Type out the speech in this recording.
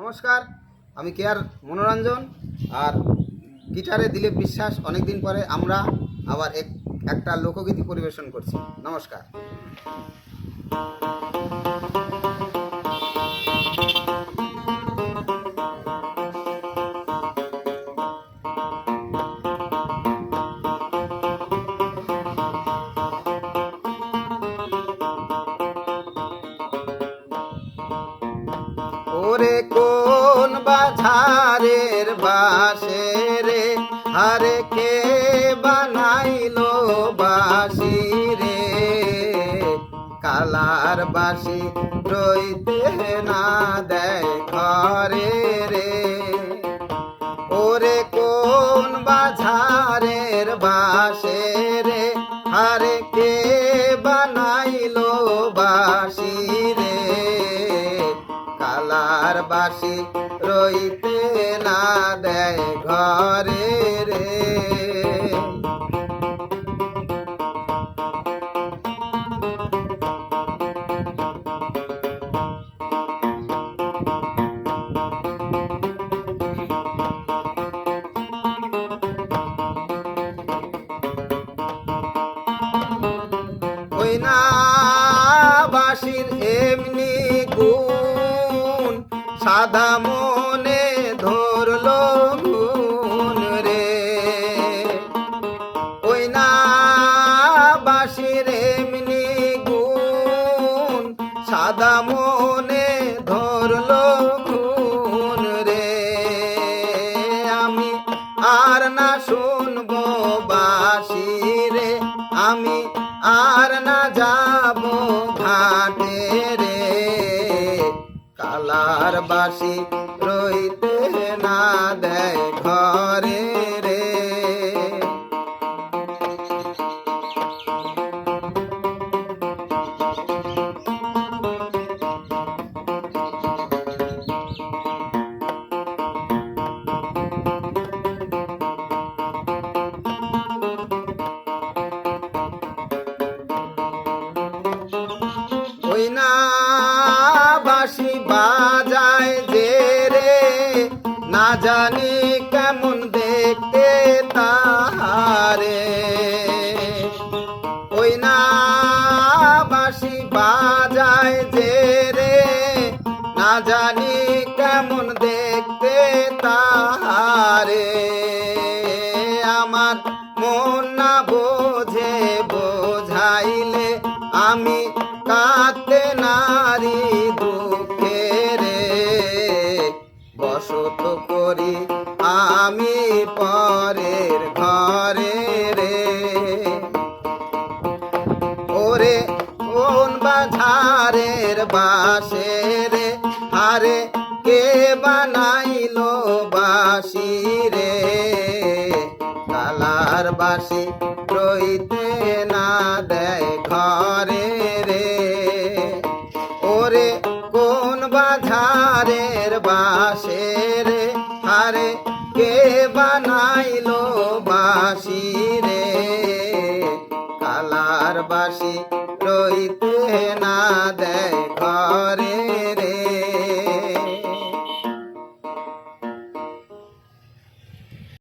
নমস্কার, আমি কে আর মনোরঞ্জন আর গিটারে দিলীপ বিশ্বাস। অনেকদিন পরে আমরা আবার এক, একটা লোকগীতি পরিবেশন করছি। নমস্কার। ওরে কোন বাজারের বাসে রে? আরে কে বানাইলো বাসি রে? কালার বাসি রইতে না দেয় ঘরে রে। ওরে কোন বাজারের বাসে রে? আরে কে বাসি রইতে না দেয় ঘরে রে। বাসির এমনি গুণ সাদা মনে ধরলো গুণ রে। ওই না বাসির এমনি গুণ সাদা মনে ধরলো গুণ রে। আমি আর না শুনব বাসি রে আমি আর না কালার বাসি রইতে না দেয় ঘরে। জানি কেমন দেখতে তাহারে। ওই না বাসি বাজায় যে রে, না জানি কেমন দেখতে তাহারে। আমার মন না বোঝে, বোঝাইলে আমি কাতে নারী। বাসে রে। হারে কে বানাইলো বাসি রে? কালার বাসি রইতে না দেয় ঘরে রে। ওরে কোন বাজারের বাসে রে? হারে কে বানাইলো বাসি রে? কালার বাসি রইতে না দেয়